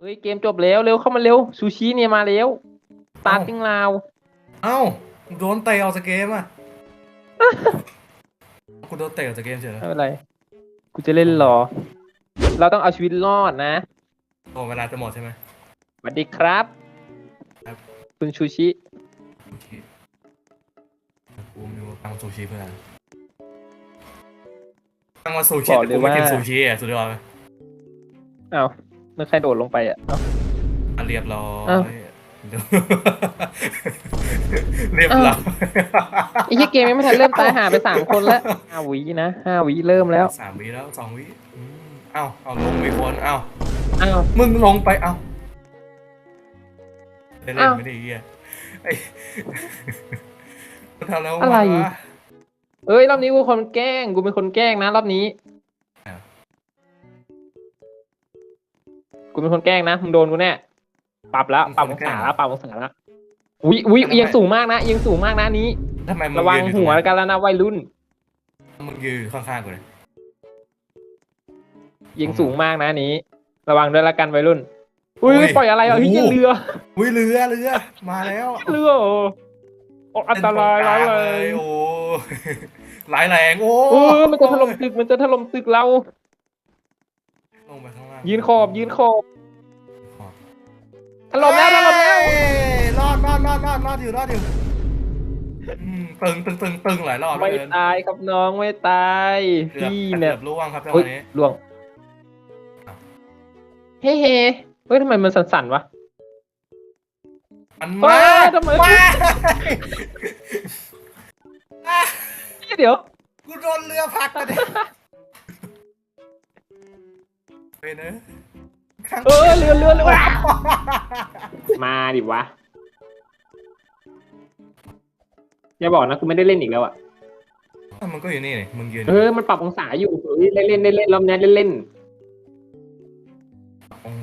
เฮ้ยเกมจบแล้วเร็วเข้ามาเร็วซูชิเนี่ยมาแล้วสตาร์ติ้งราว เอ้าโดนเตะออกจากเกมอะกูโดนเตะออกจากเกมเฉยเลยไม่เป็นไรกูจะเล่นรอ เราต้องเอาชีวิตรอดนะโอ้เวลาจะหมดใช่ไหมสวัสดีครับครับคุณชูชิโอเคกูไม่รู้ว่าตั้งซูชิเพื่ออะไรตั้งว่าซูชิบอกแต่เลยกูไม่กินว่าซูชิอะสุดยอดไหมอ้าว เมื่อใครโดดลงไปอะเอ้าอะเรียบร้อย อ้าว เรียบร้อยไอ้เหี้ยเกมยังไม่ทันเริ่มตายหาไปสามคนแล้วห้าวินะห้าวิเริ่มแล้วสามวิแล้วสองวิอืมเอ้าเอาลงไปคนเอ้าอ้าว มึงลงไปเอ้าได้เล่นอ้าวไม่ได้เหี้ยไอ้ทำแล้วอะไร วะเอ้ยรอบนี้กูคนแกล้งกูเป็นคนแกล้งนะรอบนี้ กูเป็นคนแกล้งนะมึงโดนกูแน่ปรับแล้วปรับองศาแล้วปรับองศาแล้วอุ้ยอุ้ยเอียงสูงมากนะเอียงสูงมากนะนี้ทำไมมึงระวังยืนอยู่หัวตรงนั้นกันแล้วนะวัยรุ่นมึงยืนข้างๆกูเลยเอียงสูงมากนะนี้ ระวังด้วยละกันวัยรุ่น อุ้ยอุ้ยปล่อยอะไรอะเฮ้ยโอ้โหเรืออุ้ยเรือเรือมาแล้วเรือโอ้โอ้อันตรายร้ายเล่นตงกลงเลยโอ้ร้ายแรงโอ้เออมันจะถล่มตึกมันจะถล่มตึกเรา ลงไปข้างล่าง ยืนขอบยืนขอบขอบถล่มแล้วถล่มแล้วเอ้ยรอดรอดรอดรอดรอดอยู่รอดอยู่อืมตึงตึงตึงตึงหลายรอบไม่เหลือเกินตายครับน้องไม่ตายเกือบพี่เกืเนี่ยอบล่วงครับจังหเฮ้ยวะนี้ล่วงอ้าวเฮ้เฮ้เฮ้ยทำไมมันสั่นๆวะ มันเฮ้มายทำไม มาอะเดี๋ยว กูโดนเรือผลักกันดิเป็น เนอะข้างเออเรือเรือเรือมาดิวะอย่าบอกนะกูไม่ได้เล่นอีกแล้วอะอะมันก็อยู่นี่นี่มึงยืนเออมันปรับองศาอยู่เฮ้ยเล่นเล่นเล่นเล่นรอบนี้เล่นเล่น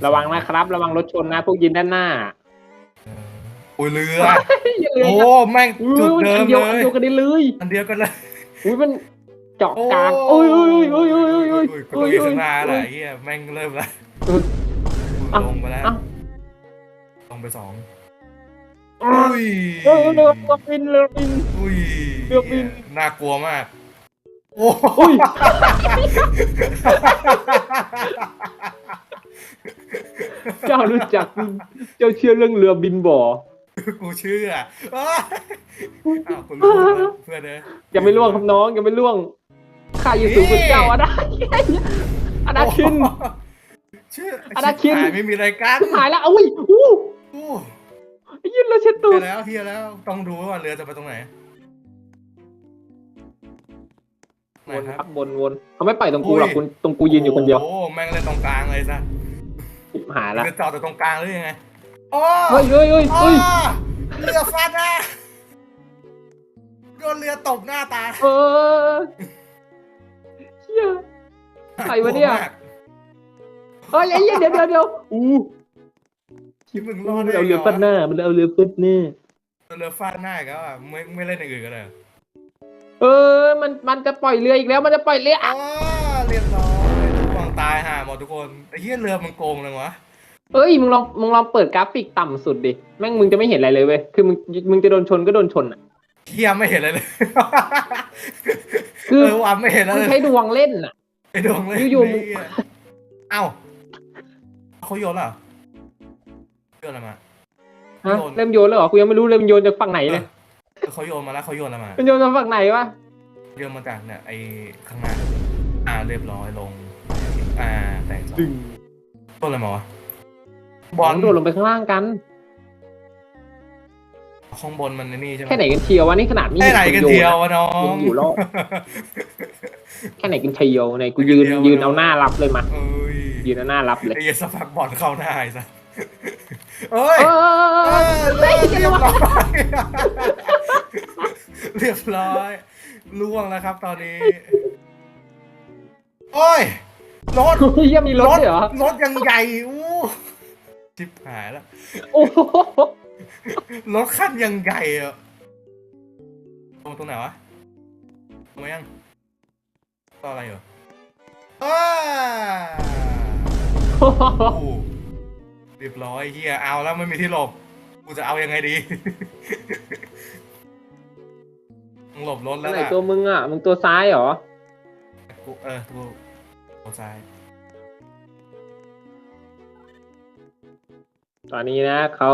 ระวังนะครับ ระวังรถชนนะ พวกยืนด้านหน้าเออโอ้ยเรือ อย่าเรือโอ้อย่าแม่งอุ้จุดยเดิอัมนเดียวเลอันยเดียวกันได้เลย อันเดียวกันเลยอุ้ยมัน เจาะกลางโอ้โอ้ยโอ้ยโอ้ยโอ้ยโอ้ยโอ้ยกูต้องยืนข้างหน้าแหละไอ้เฮียแม่งเริ่มแล้วเออกูลงไปแล้วเอ้าลงไปสองเอออุ้ยเออเรือบินเรือบินอุ้ยเรือบินน่ากลัวมากโอ้อุ้ยเจ้ารู้จักเจ้าเชื่อเรื่องเรือบินบ่อกูเชื่ออ้าวอ้าวคุณรู้แล้วเพื่อนเอ้ยอย่าไม่ล่วงครับน้องอย่าไม่ล่วง ข้าอยู่สูงกว่าเจ้าอะได้อะได้ขึ้นเชื่ออนาคิน ชิบหายไม่มีอะไรกันหายแล้วอุ้ยอู้โอ้ยืนแล้วเช็ดตูเฮีดยแล้วเฮียแล้ว ต้องดูว่าเรือจะไปตรงไหนไหนวนคครัรับบวนวนเขาไม่ปล่อยตรงกูหรอกอุ้ยคุณตรงกูยืนอยู่คนเดียวโอ้แม่งเล่นตรงกลางเลยซะหายแล้วเรือจอดแต่ตรงกลางหรือยังไงโอ้เฮ้ยเฮ้ยเฮ้ยโอ้เฮ้ยเรือฟันอะโดนเรือตบหน้าตา เออ เฮียใครวะเนี่ยากลัมากเฮ้ยไอ้เหี้ยเดี๋ยวเดี๋ยวเดี๋ยวอู้ที่มึงรอมัดนได้เอาเรือไงฟัดหวะน้า มันเอาเรือฟัดหน้าเรือฟาดหน้าอีก็อะไม่ไม่เล่นอย่างอื่นกันเลยเออ มันมันจะปล่อยเรืออีกแล้ว มันจะปล่อยเรืออ๋อเรียบร้อยทุกคนตายห่าหมดทุกคนไอ้เหี้ยเรือมันโกงเลยวะเอ้ยมึงลองมึงลองเปิดกราฟิกต่ำสุดดิแม่งมึงจะไม่เห็นอะไรเลยเว้ยคือมึงมึงจะโดนชนก็โดนชนอะเหี้ยไม่เห็นอะไรเลย คือเออว่ะไม่เห็นอะไรมึงเลยใช้ดวงเล่นอะไอ้ดวงเลยอยู่ๆมึงไเหี้เอ้าเขาโยนเหรอโยนอะไรมาฮะโยนเริ่มโยนแล้วเหรอกูยังไม่รู้เลยมันโยนจากฝั่งไหนเลยเออเขาโยนมาแล้วเขาโยนอะไรมามันโยนจากฝั่งไหนวะโยนมาจากเนี่ยไอ้ข้างหน้าอ่าเรียบร้อยลง อ่าแตกสองดึงต้นอะไรมาวะบบออลลโดดลงไปข้างล่างกัน ข้างบนมันในนี่ใช่ไหมแค่ไหนกันเชียววะนี่ขนาดมีแค่ไหนกันคเดียวโวะน้อนะงยังอยู่รอดแค่ไหนกันเชียวเนี่ยกูยืนเดียวยืนเอาหน้ารับเลยมาเอ้ยยืนเอาหน้ารับเลยไอ้เหี้ยสปักบอลเข้าหน้าไอ้สัสเอ้ยเอเอออเรียบร้อยเรียบร้อยล่วงแล้วครับตอนนี้ โอ้ยรถเฮ้ยยังมีรถด้วยเหรอรถยังใหญ่อู้ชิบหายแล้วโอ้โห รถคันยังใหญ่อะตรงตรงไหนวะตรงไหนยังต่ออะไรเหรออ้าโอ้โหเรียบร้อยเฮียเอาแล้วไม่มีที่หลบ กูจะเอายังไงดีมึงหลบรถอัแล้นวไหนล่ะตัวมึงอะ มึงตัวซ้ายเหรอ กูเออกูตัวซ้ายตอนนี้นะเขา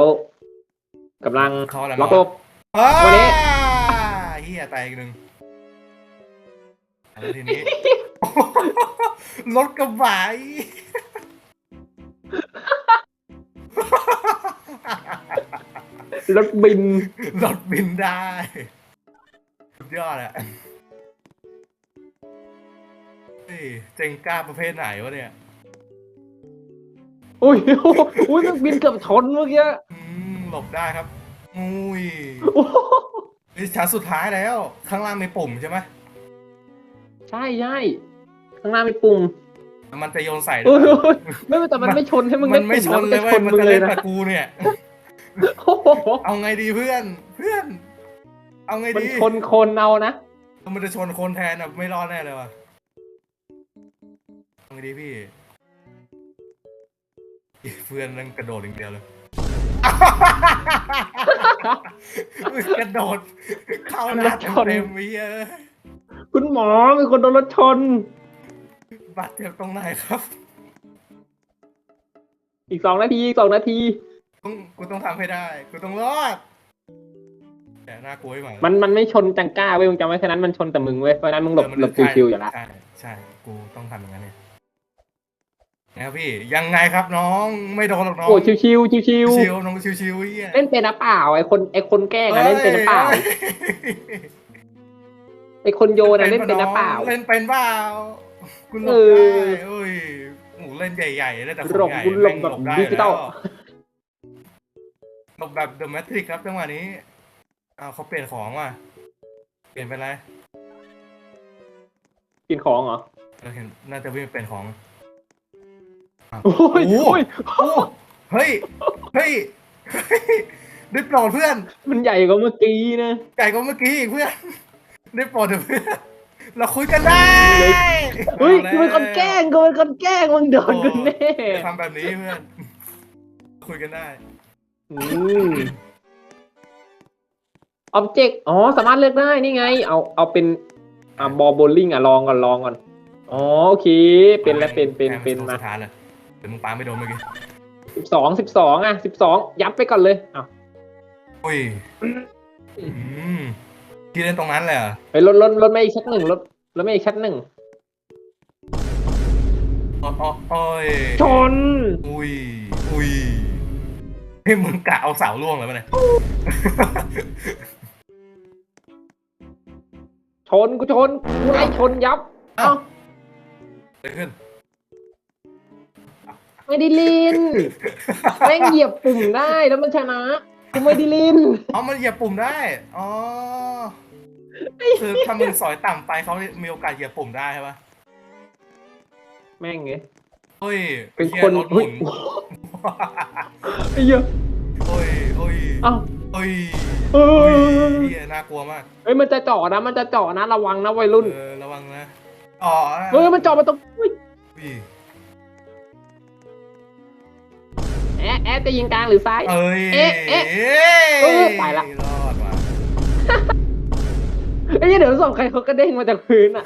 กำลังเขาอะไรล็อกมาตัวอ้าวันนี้ เฮียตายอีกหนึ่งเอาแล้วทีนี้ รถกระบะอีรถบิน รถบินได้สุดยอดอะเฮ้ยเจงกล้าประเภทไหนวะเนี่ย อุ้ยอุ้ยมันบินเกือบชนเมื่อกี้อืม หลบได้ครับอุ้ยโอ้โหนี่ชั้นสุดท้ายแล้ว ข้างล่างมีปุ่มใช่ไหมใช่ใช่ข้างหน้ามีปุ่มมันจะโยนใส่ด้โอ้วยยไม่แต่มันไม่ชนให้มึงมันไม่ชนเลยได้เว้ยปุ่มันแล้วจะเลเล่ยนนะกับกูเนี่ยโอ้โหเอาไงดีเพื่อนเพื่อน เอาไงมันดีชนคนเอานะมันจะชนคนแทนอะไม่รอดแน่เลยว่ะเอาไงดีพี่ เพื่อนนั่งกระโดดอย่างเดียวเลย กระโดดเข้าหน้าเต็มๆเหี้ยคุณหมอมีคนโดนรถชนบาดเจ็บตรงไหนครับ อีกสองนาทีอีกสองนาทีต้องกูต้องทำให้ได้ กูต้องรอด แต่น่ากลัวไม่ไหวมันมันไม่ชนจังก้าเว้ยมึงจำไว้แค่นั้นมันชนแต่มึงเว้ยเพราะฉะนั้นมึงหลบเออมันหลบใช่คิวๆอยู่ละใช่ใช่ กูต้องทำอย่างนั้นเนี่ย นะครับพี่ยังไงครับน้องไม่โดนหรอกน้องโอ้ชิวชิวชิวชิวชิวน้องชิวๆเหี้ยเล่นเป็นนะเปล่าไอคนไอคนแกล้งอะเล่นเป็นนะเปล่าอ้ยไอคนโยนอะเล่นเป็นนะเปล่าเล่นเป็นเปล่ากูหลบเอได้อเอ้ยหมูเล่นใหญ่ๆเล่นแต่ขหลองบใหญ่คุณหลบแม่งแบบได้ดิจิตอลแล้วหลบแบบเดอะแมทริกครับจังหวะนี้อ้าวเขาเปลี่ยนของว่ะเปลี่ยนเป็นอะไรกินของเหรอเราเห็นน่าจะวิ่งเปลี่ยนของอ้าว โอ้ยโอ้โอ้ยโอ้เฮ้ย เฮ้ย เฮ้ย ได้โปรดเพื่อน มันใหญ่กว่าเมื่อกี้นะไก่ก็เมื่อกี้อีกเพื่อน ได้โปรดเถอะเพื่อน เราคุยกันได้เฮ้ยอากูเป็นคนแกล้งกูเป็นคนแกล้งมึงโดนกูแน่จะทำแบบนี้เพื่อน คุยกันได้อืมอ็อบเจกต์ อ๋อ สามารถเลือกได้นี่ไง เอา เอาเป็น อ่าบอลโบลิ่งอะลองก่อนลองก่อน อ๋อ โอเค เป็นแล้วเป็น เป็น เป็นมามาสุดท้าย เลยเดี๋ยวมึงปาไม่โดนเมื่อกี้สิบสองสิบสองอะสิบสองยับไปก่อนเลยอ้าวอุ้ยอืมที่เล่นตรงนั้นเลยเหรอไปรถรถรถไม่อีกชัดหนึ่งรถรถไม่อีกชัดหนึ่งอ๋ออ๋อโอ้ยชนอุ้ยอุ้ยให้มึงกะเอาเสาล่วงเลยปะเนี่ย ชนกูชนกูไล่ชนยับอ้าเอ้าวเกิดขึ้น ไม่ได้ลินแม่งเหยียบปุ่มได้แล้วมันชนะกูไม่ได้ลินอ๋อมันเหยียบปุ่มได้ อ๋อ คือถ้ามึงสอยต่ำไปเขามีโอกาสเหยียบปุ่มได้ใช่ปะแม่งไงเฮ้ยเป็นหี้ยคนรถหมุเฮ้ยนไอ้เหี้ยเฮ้ยเฮ้ยเอ้าวเฮ้ยเอเฮ้ยอเหี้ยน่ากลัวมาก เฮ้ยมันจะเจาะนะ มันจะเจาะนะ ระวังนะวัยรุ่น เออ ระวังนะอ๋อเฮ้ยมันเจาะมาตรงอุ้ย อุ้ยแอะแอะจะยิงกลางหรือซ้ายเอ้ยเอ๊ะเอ๊ะเออไปละรอดว่ะไอ้ยเดี๋ยวสองใครเขาก็เด้งมาจากพื้นอะ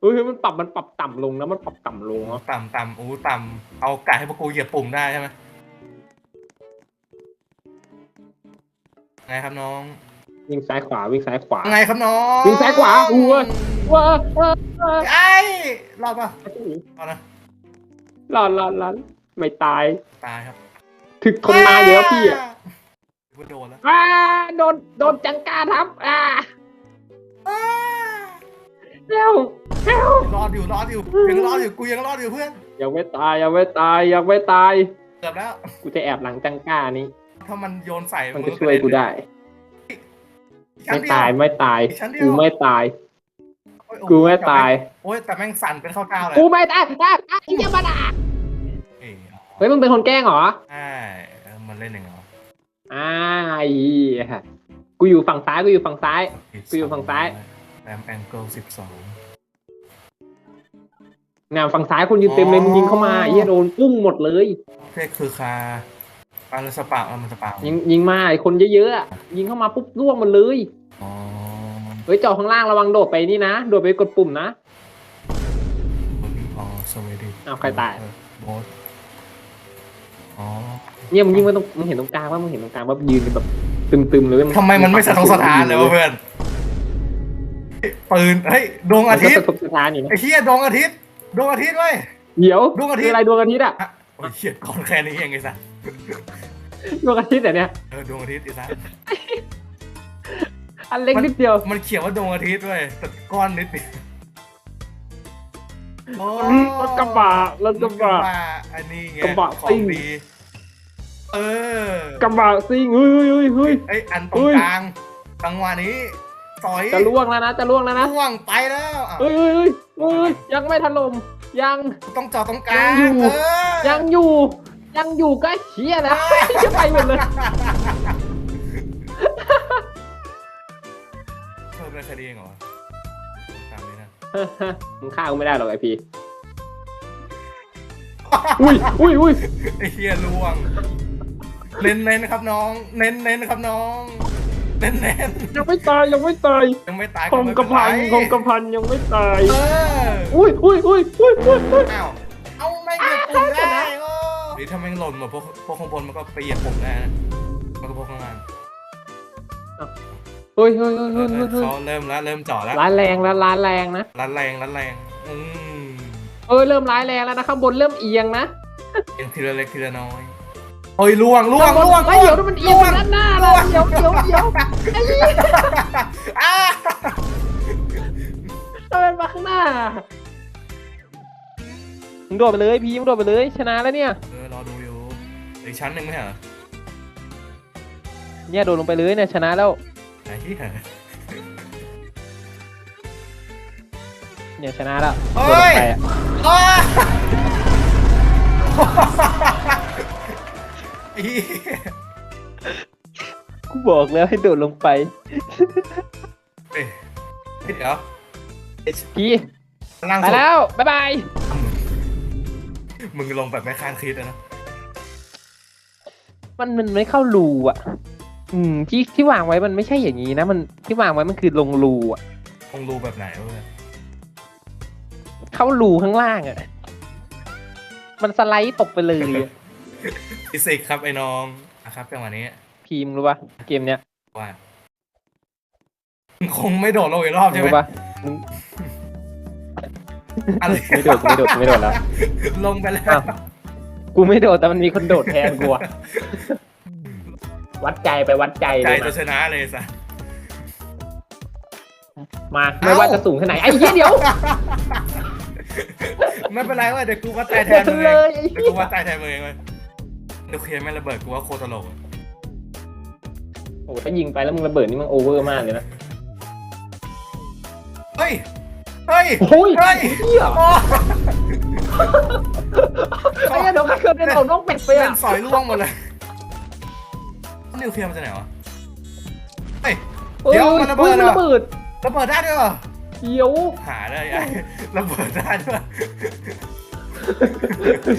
เฮ้ยมันปรับมันปรับต่ำลงนะมันปรับต่ำลงเหรอต่ำต่ำอู้ต่ำเอากะให้พวกกูเหยียบปุ่มได้ใช่ไหมไงครับน้อง วิ่งซ้ายขวาวิ่งซ้ายขวาไงครับน้องวิ่งซ้ายขวาอู้วว้าว้าว้าไอ้รอดปะรอดนะ หลอนหลอนหลอนไม่ตาย ตายครับถึกทนมาเยอะพี่อะกูโดนแล้วอ่าโดนโดนจังกาทับอ่าเร็วเร็วรอดอยู่รอดอยู่ยังรอดอยู่กูยังรอดอยู่เพื่อนยังไม่ตายยังไม่ตายยังไม่ตายเกือบแล้วกูจะแอบหลังจังก้านี้ถ้ามันโยนใส่มันจะช่วยกูได้ชั้นไม่เดีวตายไม่ตายชั้นเดียวกูไม่ตายโอ้ยโอ้ กูไม่ตาย โอ้ยแต่แม่งสั่นเป็นข้าวเจ้าเลยกูไม่ตายตายตายไอ้เหี้ยมันอะเอ้ยเฮ้ยมึงเป็นคนแกล้งเหรอ ใช่เออมันเล่นยังไงวะอ่าไอ้เหี้ยกูอยู่ฝั่งซ้ายกูอยู่ฝั่งซ้าย กูอยู่ฝั่งซ้าย แรมแองเกิลสิบสองงานฝั่งซ้ายคนยืนเต็มเลยมึงยิงเข้ามาไอ้เหี้ยโดนปุ้งหมดเลยเรียกคือคาปาลสปาเอามันสปายิงยิงมาไอ้คนเยอะๆอะยิงเข้ามาปุ๊บล่วงหมดเลยอ๋อ เฮ้ยจอข้างล่างระวังโดดไปนี่นะ โดดไปกดปุ่มนะ อ๋อสวัสดีอ้าวใครตายโบสอ๋อเนี่ยมึงยิงมาตรงมึงเห็นตรงกลางว่ามึงเห็นตรงกลางว่ายืนกันแบบตึมๆเลยเว้ยทำไมมันไม่สะทกสถานเลยวะเพื่อนปืนเฮ้ยดวงมัอานก็ทิตสะย์ทกสถานอยู่นะไอ้เหี้ยดวงอาทิตย์ดวงอาทิตย์เว้ย เดี๋ยวดวงอาทิตย์ คืออะไรดวงอาทิตย์อะอะโอ้ยเหี้ยก่อนแค่นี้เองไอ้สัสดวงอาทิตย์แต่เนี่ยเออดวงอาทิตย์ไอ้สัส อันเล็กนิดเดียว มันเขียนว่าดวงอาทิตย์เว้ยแต่ก้อนนิดเดียวโอ้รถกระบะรถกระบะอันนี้ไงกระบะขอซิ่งงดีเออกระบะซิ่งเฮ้ยเฮ้ยเฮ้ยไอยอันตรเฮ้งยกลางจังหวะนี้ต่อยจะล่วงแล้วนะจะล่วงแล้วนะล่วงไปแล้วอะเฮ้ยเฮ้ยเฮ้ยเฮ้ยยังไม่ถล่มยังต้องจอดตรงกลางยังอยู่เออยังอยู่ยังอยู่ใกล้เชียนะจะไปหมดเลย เพิ่มเป็นคดีเองเหรอตามนี้นะ มึงฆ่ากูไม่ได้หรอกไอพีอุ้ยอุ้ยอุ้ยไอ้เฮียล่วง เน้นเน้นครับน้อง เน้นเน้นครับน้อง เน้นเน้นยังไม่ตายยังไม่ตายยังไม่ตายคมกระพันคเป็มนกระพันยังไม่ตายเอออุ้ยอุ้ยอุ้ยอุ้ยอุ้ยอุ้ยอ้าวเอาไม่เหยียบปุ่มได้โอ้นี่ถ้าแม่งหล่นหมดพวกพวกข้างบนมันก็ไปเหยียบปุ่มได้นะมันก็พวกข้างล่าง เฮ้ยเฮ้ยเฮ้ยเอเฮ้อยเอเฮ้อยเฮ้ยเขาเริ่มแล้วเริ่มจ่อแล้วร้ายแรงแล้วร้ายแรงนะรัดแรงรัดแรงอืมเออเริ่มร้ายแรงแล้วนะข้างบนเริ่มเอียงนะเอียงทีละเล็กทีละน้อยเฮ้ยล่วงล่วงข้างบนล่วงเฮ้ยเดี๋ยวมันเอียงไปด้านหน้าเลยเดี๋ยวเดี๋ยวเดี๋ยวไอ้เหี้ยอ้าทำไมมาข้างหน้ามึงโดดไปเลยพีมึงโดดไปเลยชนะแล้วเนี่ยเออรอดูอยู่อีกชั้นหนึ่งไม่ใช่เหรอเนี่ยโดดลงไปเลยเนี่ยชนะแล้ว ไอ้เหี้ยเนี่ยชนะแล้วเฮ้โดดลยงไปอะอ้าไอ้เหี้ยกูบอกแล้วให้โดดลงไปเอ้ยเดี๋ยวพีล่างไปสุดแล้ว บ๊ายบาย มึงลงแบบไม่คาดคิดอะนะ มันมันไม่เข้ารูอะ อืมที่ที่วางไว้มันไม่ใช่อย่างนี้นะ มันที่วางไว้มันคือลงรูอะคงรู้แบบไหนวะเข้ารูข้างล่างอะ มันสไลด์ตกไปเลยอะฟิสิกส์ครับไอ้น้องอะครับจังหวะนี้พีมรู้ปะเกมเนี้ยว่ามึงคงไม่โดดลงอีกรอบใช่ไหมรู้ปะมึงอะไรไม่โดดไม่โดดไม่โดดแล้ว ลงไปแล้วอ้าวกูไม่โดดแต่มันมีคนโดดแทนกูอะ วัดใจไปวัดใจใจเลยจะมาชนะเลยสะมาไม่ว่าจะสูงแค่ไหนไอ้เหี้ยเดี๋ยวไม่เป็นไรเว่าเดี๋ยวกูก็ตายแทนมึงเลเองยไอ้เดี๋ยวเหี้ยกูว่าตายแทนมึงเองเลยเดี๋ยวเคลียร์ไม่ระเบิดกูว่าโคตรตลกอะโอ้ถ้ายิงไปแล้วมึงระเบิดนี่มันโอเวอร์มากเลยนะเฮ้ยเฮ้ยโอ้ยเฮ้ยเหี้ยโอ้ไอ้เหี้ยเดี๋ยวใครเกิดเป็นของน้องเป็ดไปเล่อะนสอยล่วงหมดเลย นิวเคลียร์มันจะไหนวะเฮ้ยเอ้ยเดี๋ยวมันระเบิดฮ้ยเหรอระเบิดระเบิดได้ด้วยเหรอเดี๋ยวหาได้ไอ้ระเบิดได้ด้วย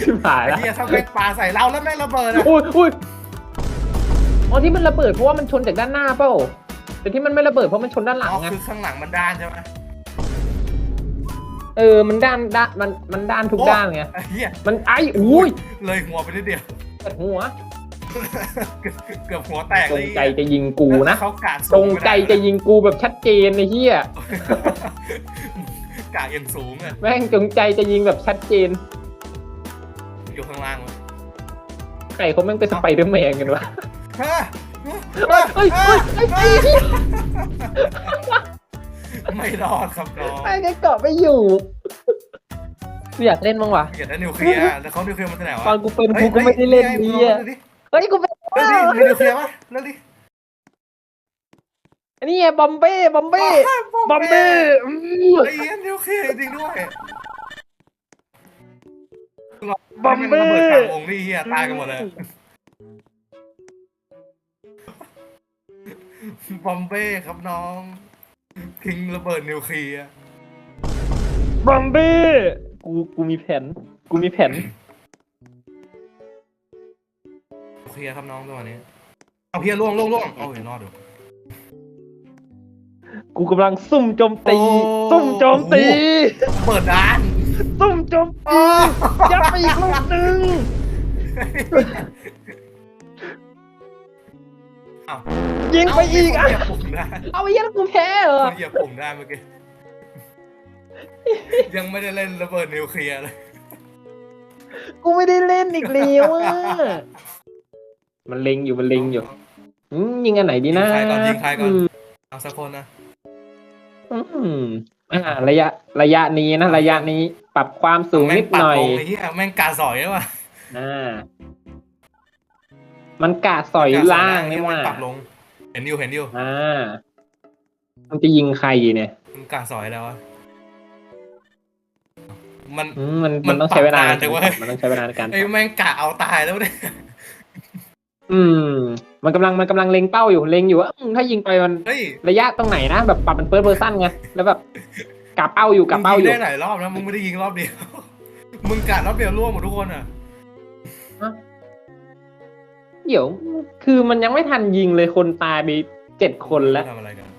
ชิบหายไอ้แล้วเหี้ยถ้าแม่งปาใส่เราแล้วแม่งระเบิดอะอุ้ยอุ้ยอ๋อที่มันระเบิดเพราะว่ามันชนจากด้านหน้าเปล่าแต่ที่มันไม่ระเบิดเพราะมันชนด้านหลังอ๋อไงคือข้างหลังมันด้านใช่ไหมเออมันด้านด้านมันมันด้านทุกโอ้ด้านไงไอ้เหี้ยมันไอ้อุ้ยเลยหัวไปนิดเดียว เปิดหัว เกือบหัวแตกจเลยงใจจะยิงกูนะเขากาดจสูงไม่ได้ใจจะยิงกูแบบชัดเจนไอ้เหี้ยกาดอย่างสูงอะแม่งจงใจจะยิงแบบชัดเจน อยู่ข้างล่างวะไก่เขาแม่งเป็นสไปเดอร์แมนกันวะเฮ้ยเฮ้ยเฮ้ยเฮ้ยไอ้ไอ้เหี้ยไม่รอดครับน้องแม่งไอ้เกาะไม่อยู่กูอยากเล่นบ้างวะเกลียดได้นิวเคลียร์แล้วเขานิวเคลียร์มันที่ไหนวะตอนกูเป็นกูก็ไม่ได้เล่นฮ้ดียอะเฮ้ย เฮ้ยกูเป็นเลิกดิมีนิวเคลียร์ปะเลิกดิอันนี้ไงบอมเบ้บอมเบ้บอมเบ้อือไอ้เหี้ยนิวเคลียร์จริงด้วยบอมเบ้ให้นระเบิดกลางวงนี่เฮียตายกันหมดเลยบอมเบ้ครับน้อง ทิ้งระเบิดนิวเคลียร์บอมเบ้กูกูมีแผน กูมีแผน ลียร์ครับน้องตัวนี้ เอาเฮียล่วงล่วงล่วงเอาเห็นรอดอยู่กูกำลังซุ่มโจมตีโอ้ซุ่มโจมตี เปิดร้านซุ่มโจมตียัดไปอีกลูกหนึ่งเอายิงไปอีกเาอะเหยียบปุ่มได้เอาไอ้เหี้ยแล้วกูแพ้เหรอเหยียบปุ่มได้เมื่อกี้ยังไม่ได้เล่นระเบิดนิวเคลียร์เลย กูไม่ได้เล่นอีกแล้วอะ มันเล็งอยู่มันเล็งอยู่อืมยิงอันไหนดีนะยิงใครก่อนยิงใครก่อน มเอาสักคนนะอืมอ่า ระยะ ระยะนี้นะระยะนี้ ปรับความสูงนิดหน่อยแม่งปัดลงไอ้เหี้ยแม่งกาสอยแล้วว่ะอ่า มันกาดสอยล่างนี่หว่าแม่ปรับลง เห็นอยู่เห็นอยู่อ่า มันจะยิงใครเนี่ยมันกาสอยแล้วอะมัน อืมมันมัมันนต้องใช้เวลาปรับนานจังเว้ย มันต้องใช้เวลาในการไอ้แม่งกะเอาตายแล้วเนี่ย อืม มันกำลังมันกำลังเล็งเป้าอยู่เล็งอยู่ว่าอืมถ้ายิงไปมันเฮ้ยระยะตรงไหนนะแบบปรับเป็นเฟิร์สเ r อร์ซันไงแล้วแบบกลับเป้าอยู่กลับเป้าอยู่มึงงได้หลายรอบนะมึงไม่ได้ยิงรอบเดียว มึงกะรอบเดียวร่วงหมดทุกคนอะเดี๋ยว คือมันยังไม่ทันยิงเลยคนตายไปเจ็ดคนแล้ว ทำอะไรกัน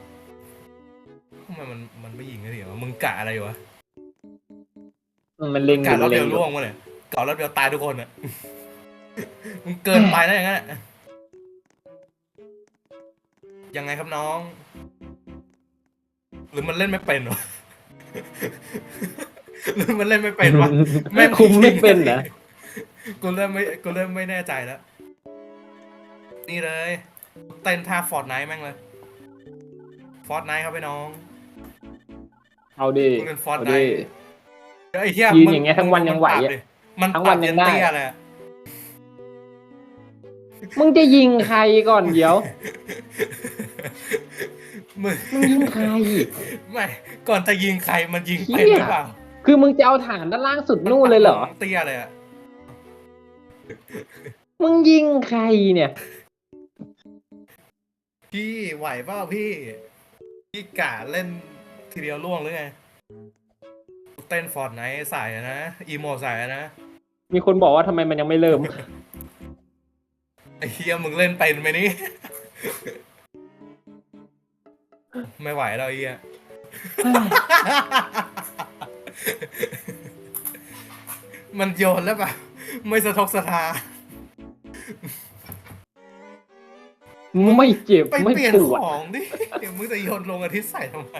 ทำไมมันมันไม่ยิงกันเดียวะมึงกะอะไรอยู่วะอืมมันเล็งอกะยู่รมัอบนเล็เดีงยวอยู่ร่วงมาเลยกะรอบเดียวตายทุกคนอะ มึงเกินไปแล้วอย่างนั้นอะยังไงครับน้อง หรือมันเล่นไม่เป็นวะหรือมันเล่นไม่เป็นวะแม่งคุมไม่เป็นเหรอกูเริ่มไม่กูเริ่มไม่แน่ใจแล้ว นี่เลยเต้นท่าฟอร์ดไนท์แม่งเลยฟอร์ดไนท์ครับพี่น้อง เอาดิมึงเป็น Fortnite เอาดิไอ้เหี้ยยืนมึอย่างเงี้ยทั้งวันยังไหวอะมันทั้งวันปรับยังได้เตี้ยเลยอะ มึงจะยิงใครก่อนเดี๋ยว มึงมึงยิงใคร ไม่ก่อนจะยิงใครมันยิงเหี้เป็นย หรือเปล่าคือมึงจะเอาฐานด้านล่างสุดนู่นเลยเหรอ เตี้ยเลยอะมึงยิงใครเนี่ย พี่ไหวเปล่าพี่ พี่กะเล่นทีเดียวล่วงหรือไงเต้นฟอร์ดไนท์ใส่อะนะอีโมใส่อะนะมีคนบอกว่าทำไมมันยังไม่เริ่ม ไอ้เฮียมึงเล่นเป็นไหมนี่ ไม่ไหวแล้วไอ้เฮีย มันโยนแล้วแบบไม่สะทกสะทานไม่เจ็บ ไปไม่เปลี่ยนปวด ของดิ เดี๋ยวมึงจะโยนลงอาทิตย์ใส่ทำไม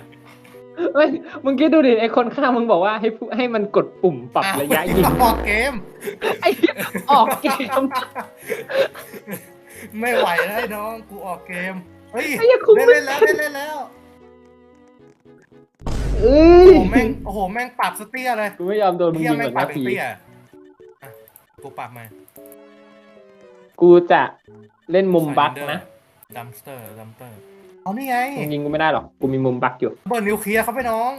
ไม่มึงคิดดูดิไอคนข้างมึงบอกว่าให้ผู้ให้มันกดปุ่มปรับระยะยิงออกเกม ไอ้เหี้ยออกเกมไม่ไหวแล้วไอ้น้องกูออกเกมเฮ้ยไอ้เหี้ยคุ้มได้ไม่เล่นแล้วได้เล่นแล้วเอ้ยโอ้โหแม่งโอ้โหแม่งปรับสเตียเลยกูไม่ยอมโดนมึงเฮียยิงเหแม่มืงอนปรันาบเป็นทีเตี้ยอะกูปรับมากูจะเล่นมุมบักนะดัมสเตอร์ดัมสเตอร์ เอานี่ไงมึงยิงกูไม่ได้หรอก กูมีมุมบักอยู่เบิร์นิวเคลียร์ครับพี่น้อง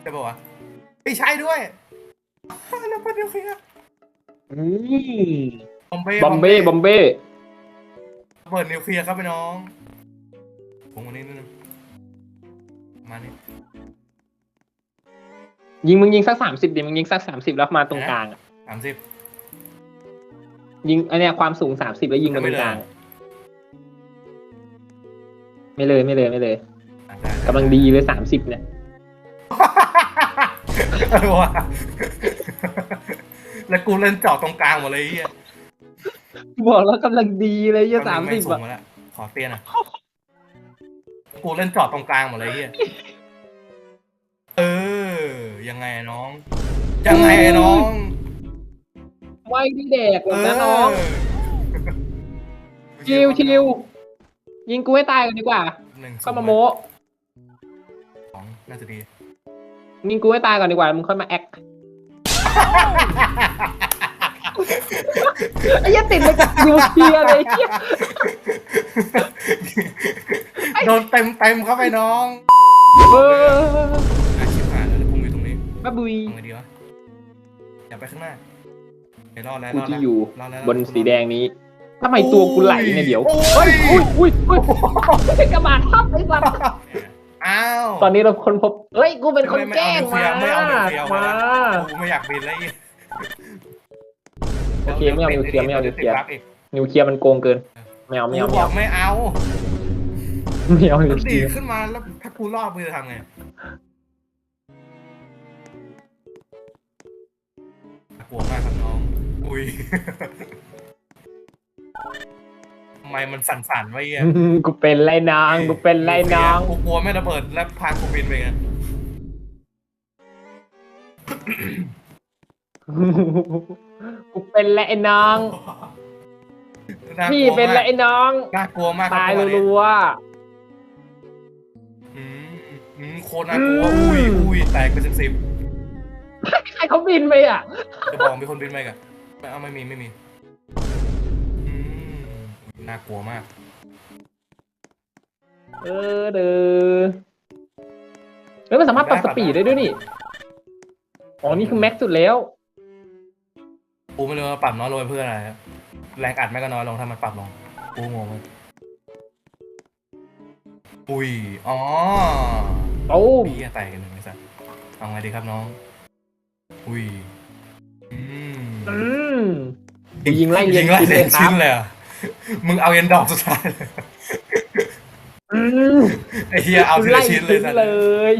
ใช่ป่าวะไม่ใช่ด้วยแล้วเบิร์นิวเคลียร์อืมบอมเบ้บอมเบ้บอมเบ้เบิร์นิวเคลียร์ครับพี่น้องผมวันนี้นิดนึงมานี่ยิงมึงยิงสักสามสิบดิมึงยิงสักสามสิบแล้วมาตรงกลางอะสามสิบยิงอันเนี้ยความสูงสามสิบแล้วยิงมาตรงกลาง ไม่เลยไม่เลยไม่เลยกำลังดีเลยสามสิบเนี่ยเออว่ะแล้วกูเล่นเจาะตรงกลางหมดเลยไอ้เฮียบอกแล้วกำลังดีเลยยี่สามสิบสูอะงมาแล้วขอเตี้ยหน่อยกูเล่นเจาะตรงกลางหมดเลยไอ้เฮียเออ ยังไงน้อง ยังไงน้อง ไว้ที่แดกเลยนะน้องชิวชิว ยิงกูให้ตายกันดีกว่า หนึ่งเข้ามาโมสองน่าจะดียิงกูให้ตายก่อนดีกว่ามึงค่อยมาแอคไอ้เหี้ยติดเลยกับยูเคลียร์เลยไอ้เหี้ยโดนเต็มเต็มๆเข้าไปน้องเอออาชิบหายแล้วพุ่งอยู่ตรงนี้บ้าบุย ทำไงดีวะอย่าไปข้างหน้าเดี๋ยวรอดแล้วกูรอดที่แล้วอยู่รอดแล้วบนสีแดงนี้ ทำไมตัวกูไหลเนี่ยเดี๋ยวโอ้เฮ้ยยอุ้ยอุ้ยอุ้ยกระบาดทับไอ้สัสอ่าอ้าวตอนนี้เราคนพบเฮ้ย กูเป็นคนไม่แกล้งไม่มาเอานิวเคลียร์ไม่มาเอานิวเคลียร์กูไม่อยากบินแล้วอีกโอเคไม่เอานิวเคลียร์ไม่เอานิวเคลียร์ดี๋ติดบั๊กอีกนิวเคลียร์มันโกงเกินไม่เอาไม่เอากูไม่บอเอากไม่เอาไม่เอานิมัวนเคลีดียดร์ขึ้นมาแล้วถ้ากูรอดกูจะทำไงกลัวมากครับน้อง อุ้ย ทำไมมันสั่นๆไว้เหี้ยกูเป็นไรนางกูเป็นไรนางกูกลัวไม่ระเบิดแล้วพากูบินไปไงกูเป็นไรนางากพี่ลัวเป็นไรมากน้องน่ากลัวมากครับตายตัวนี้รัวอืมอืมโคตรน่ากลัวอุ้ยอุ้ยแตกเป็นสิบสิบๆใครเขาบินไปอะจะบอกมีคนบินไปกันไม่เอาไม่มีไม่มีอืม น่ากลัวมาก เออเด้อเฮ้ยมันสามารถปรับสปีดได้ด้วยนี่ อ๋อ นี่คือแม็กซ์สุดแล้วกูไม่รู้ว่าปรับน้อยลงไปเพื่ออะไรอะแรงอัดแม่งก็น้อยลงถ้ามันปรับลงกูงงเลยอุ้ย อ๋อโอ้มพี่แตกกันหนึ่งไอ้สัสเอาไงดีครับน้อง อุ้ย อืมอืมยิงไล่เลียนยิงไล่เลียนชิ้ชิ้นนเลยครับเลยเหรอะ มึงเอาเย็นดอกสุดท้ายเลยอืมไอ้เฮียเอาทีละชิ้นเลยไสัสเลย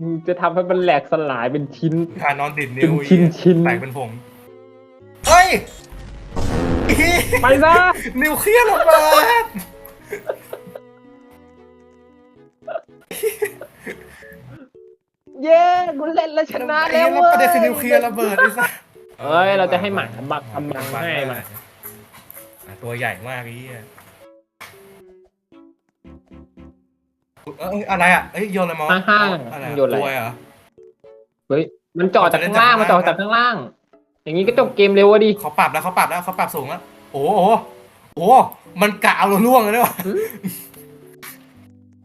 มึงจะทำให้มันแหลกสลายเป็นชิ้นทานอนดิดเป็นิ้นวชิ้นชิ้นแตกเป็นผงเฮ้ยเหี้ยไปซะนิวเคลียร์ระเบิดเย้กูเล่นแล้วชนะแล้วไอ้เว้เหี้ยยประเด็นคือนิวเคลียร์ระเบิดไอ้สัส เอ้ย เราจะให้หมาบักกำลังให้มาอะตัวใหญ่มากไอ้เหี้ยเอ้ยอะไรอะเอ้ยโยนอะไรมาห้างๆอะไรอะโยนอะไร ตัวเหรอ เฮ้ย มันจอดจากข้างล่างมันจอดจากข้างล่าง อย่างนี้ก็จบเกมเร็วอะดิ เขาปรับแล้วเขาปรับแล้วเขาปรับสูงแล้วโอ้โหโอ้โหมันกะเอาเราล่วงเลยด้วยวะอืม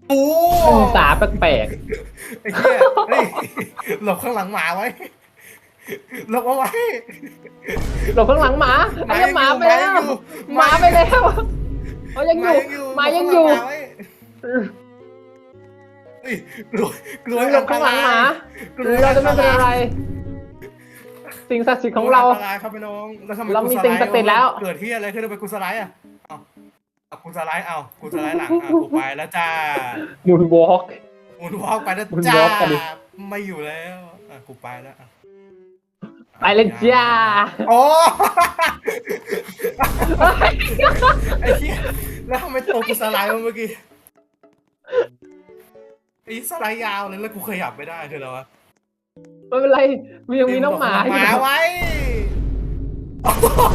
โอ้องศาแปลกไอ้เหี้ยเฮ้ยหลบข้างหลังหมาไว้ หลบเอาไว้ๆหลบข้างหลังหมาไอ้เหี้ยหมาไปแล้วหมาไปแล้วเขายังอยู่หมายังอยู่หไว้เฮ้ยกลัวกลัวหลบข้างหลังหมากลัวเราจะไม่เป็นอะไรสิ่งศักดิ์สิทธิ์ของเราอันตรายครับพี่น้องแล้วทำไมเรามีกูสิ่งศักดิ์สิทธิ์แล้ว เกิดที่อะไรขึ้นทำไมกูสไลด์อะเอาเอากูสไลด์เอากูสไลด์หลังอะกูไปแล้วจ้ามูนวอล์กมุนวอล์กไปแล้วมุนจ้าวอล์กไปดิไม่อยู่แล้วอะกูไปแล้วอะ ไปเลยจ้าโอ้ไอ้เหี้ยแล้วทำไมตัวกูสไลด์วะเมื่อกี้ไอ้สไลด์ยาวเลยแล้วกูขยับไม่ได้คืออะไรวะไม่เป็นไรมียังมีน้องหมาหมาไว้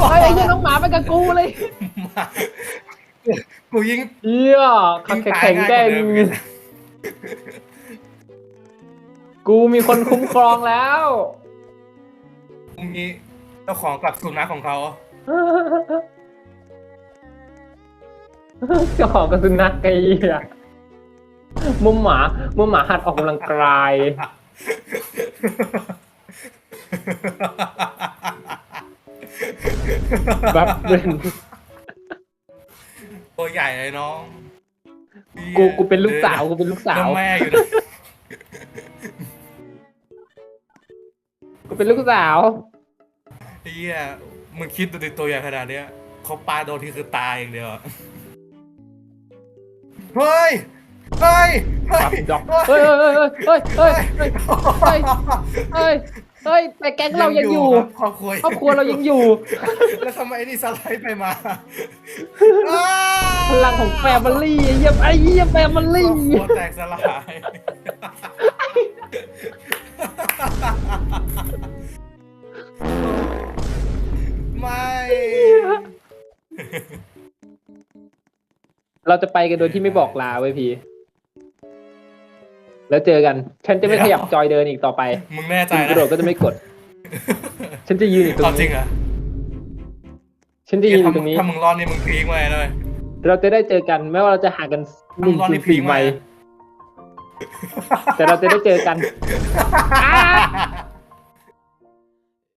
เฮ้ยไอ้เหี้ยน้องหมาไปกับกูเลยหมากูยิงเหี้ยขัดแข็งแกร่งยิงตายง่ายกว่าเดิมอีกกูมีคนคุ้มครองแล้วพ รุ่งนี้เจ้าของกลับสุนัขของเขาเจ้าของกระสุนนักไอ้เหี้ยมุมหมามุมหมาหัดออกกำลังกายแบบเป็นตัวใหญ่เลยน้องกูกูเป็นลูกสาวกูเป็นลูกสาวแล้วแม่อยู่นะกูเป็นลูกสาว ไอ้เหี้ยมึงคิดดูดิตัวอย่างขนาดเนี้ยเขาปาโดนที่คือตายอย่างเดียวเฮ้ย เฮ้ยเฮ้ยเฮ้ยเฮ้ยเฮ้ยเฮ้ยเฮ้ยเฮ้ยแต่แก๊งเรายังอยู่ครอบครัวครอบครัวเรายังอยู่ แล้วทำไมไอ้นี่สไลด์ไปมาพลังของแฟมิลี่เยี่ยมไอ้เยี่ยมแฟมิครลี่อบคแตกสลายโไม่ เราจะไปกันโดยที่ไม่บอกลาเว้ยพี่ แล้วเจอกัน ฉันจะไม่ขยับจอยเดินอีกต่อไปมึงแน่ใจคุณกนะระโดดก็จะไม่กด ฉันจะยืนอยู่ตรงเอาจรินี้งเหรอฉันจะยืนอยู่ตรงนี้ ถ้ามึงรอดนี่มึงพีคมาเลย เราจะได้เจอกันไม่ว่าเราจะห่างกันหมึนึ่งงรอดถึนี่งพีสี่คไมมาล์แต่เราจะได้เจอกันอ้า